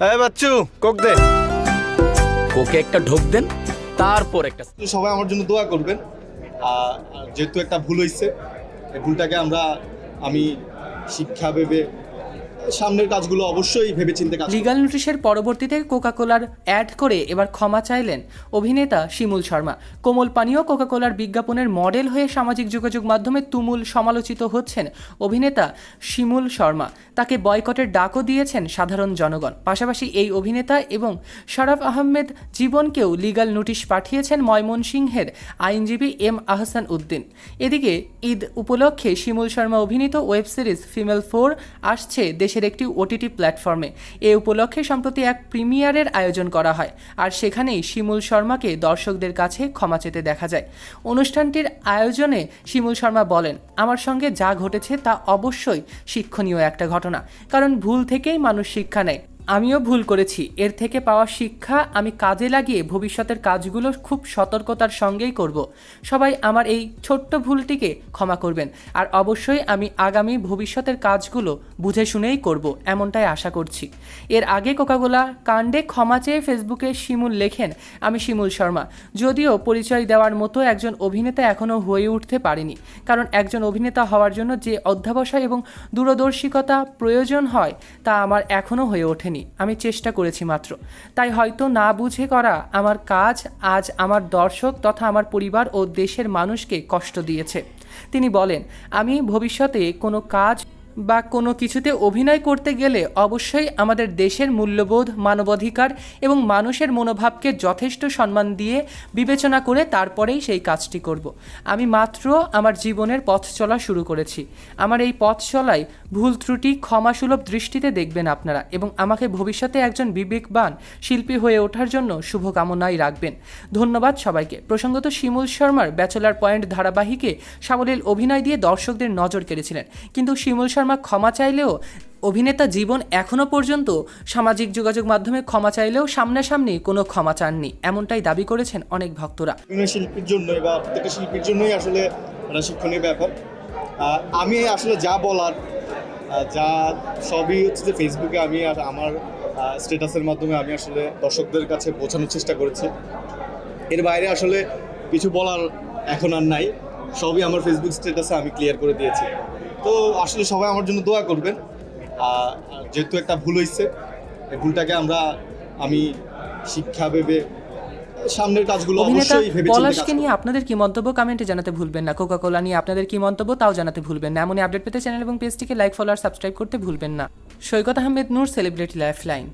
হ্যাঁ বাচ্চু কোক দে। কোকে একটা ঢোক দেন তারপর একটা সবাই আমার জন্য দোয়া করবেন। আর আর যেহেতু একটা ভুল হয়েছে এই ভুলটাকে আমরা আমি শিক্ষা ভেবে সামনের কাজগুলো অবশ্যই ভেবে চিন্তে কাজ লিগাল নোটিশের পরবর্তীতে কোকাকোলার অ্যাড করে এবার ক্ষমা চাইলেন অভিনেতা শিমুল শর্মা। কোমল পানীয় কোকাকোলার বিজ্ঞাপনের মডেল হয়ে সামাজিক যোগাযোগ মাধ্যমে তুমুল সমালোচিত হচ্ছেন অভিনেতা শিমুল শর্মা। তাকে বয়কটের ডাকও দিয়েছেন সাধারণ জনগণ। পাশাপাশি এই অভিনেতা এবং শরাফ আহমেদ জীবনকেও লিগাল নোটিশ পাঠিয়েছেন ময়মনসিংহের আইনজীবী এম আহসান উদ্দিন। এদিকে ঈদ উপলক্ষে শিমুল শর্মা অভিনীত ওয়েব সিরিজ ফিমেল ফোর আসছে দেশের একটি ওটিটি প্ল্যাটফর্মে এ উপলক্ষে সম্প্রতি এক প্রিমিয়ারের আয়োজন করা হয়। আর সেখানেই শিমুল শর্মাকে দর্শকদের কাছে ক্ষমা চেতে দেখা যায়। অনুষ্ঠানটির আয়োজনে শিমুল শর্মা বলেন, আমার সঙ্গে যা ঘটেছে তা অবশ্যই শিক্ষণীয় একটা ঘটনা। কারণ ভুল থেকেই মানুষ শিক্ষা নেয়। আমিও ভুল করেছি। এর থেকে পাওয়া শিক্ষা, আমি কাজে লাগিয়ে ভবিষ্যতের কাজগুলো খুব সতর্কতার সঙ্গেই করব। সবাই আমার এই ছোট্ট ভুলটিকে ক্ষমা করবেন। আর অবশ্যই আমি আগামী ভবিষ্যতের কাজগুলো বুঝে শুনেই করব, এমনটাই আশা করছি। এর আগে কোকাকোলা কাণ্ডে ক্ষমা চেয়ে ফেসবুকে শিমুল লেখেন, আমি শিমুল শর্মা। যদিও পরিচয় দেওয়ার মতো একজন অভিনেতা এখনও হয়ে উঠতে পারেনি। কারণ একজন অভিনেতা হওয়ার জন্য যে অধ্যাবসায় এবং দূরদর্শিকতা প্রয়োজন হয়, তা আমার এখনও হয়ে ওঠেনি। আমি চেষ্টা করেছি মাত্র। তাই হয়তো না বুঝে করা আমার কাজ আজ আমার দর্শক তথা আমার পরিবার ও দেশের মানুষকে কষ্ট দিয়েছে। তিনি বলেন, আমি ভবিষ্যতে কোনো কাজ বা কোনো কিছুতে অভিনয় করতে গেলে অবশ্যই আমাদের দেশের মূল্যবোধ, মানবাধিকার এবং মানুষের মনোভাবকে যথেষ্ট সম্মান দিয়ে বিবেচনা করে তারপরেই সেই কাজটি করব। আমি মাত্র আমার জীবনের পথ চলা শুরু করেছি। আমার এই পথ চলায় ভুল ত্রুটি ক্ষমাসুলভ দৃষ্টিতে দেখবেন আপনারা এবং আমাকে ভবিষ্যতে একজন বিবেকবান শিল্পী হয়ে ওঠার জন্য শুভকামনাই রাখবেন। ধন্যবাদ সবাইকে। প্রসঙ্গত শিমুল শর্মার ব্যাচেলার পয়েন্ট ধারাবাহিকে সাবলীল অভিনয় দিয়ে দর্শকদের নজর কেড়েছিলেন। কিন্তু শিমুল শর্মা ক্ষমা চাইলেও অভিনেতা জীবন এখনও পর্যন্ত সামাজিক যোগাযোগ মাধ্যমে ক্ষমা চাইলেও সামনাসামনি কোনো ক্ষমা চাননি। এমনটাই দাবি করেছেন অনেক ভক্তরা। শিল্পীর জন্য বা প্রত্যেকটা শিল্পীর জন্যই আসলে একটা শিক্ষণীয় ব্যাপার আমি আসলে যা বলার যা সবই হচ্ছে যে ফেসবুকে আমি আর আমার স্ট্যাটাসের মাধ্যমে আমি আসলে দর্শকদের কাছে পৌঁছানোর চেষ্টা করেছি। এর বাইরে আসলে কিছু বলার এখন আর নাই। সবই আমার ফেসবুক স্ট্যাটাসে আমি ক্লিয়ার করে দিয়েছি। তো আসলে সবাই আমার জন্য দোয়া করবেন। যেহেতু একটা ভুল হয়েছে এই ভুলটাকে আমরা আমি শিক্ষা ভেবে সামনের কাজগুলো অবশ্যই ভেবে পলাশকে নিয়ে আপনাদের কি মন্তব্য? কমেন্টে জানাতে ভুলবেন না। কোকা কোলা নিয়ে আপনাদের কি মন্তব্য? তাও জানাতে ভুলবেন না। এমনই আপডেট পেতে চ্যানেল এবং পেজটিকে লাইক ফলো আর সাবস্ক্রাইব করতে ভুলবেন না। Saikat Ahmed Noor celebrity life line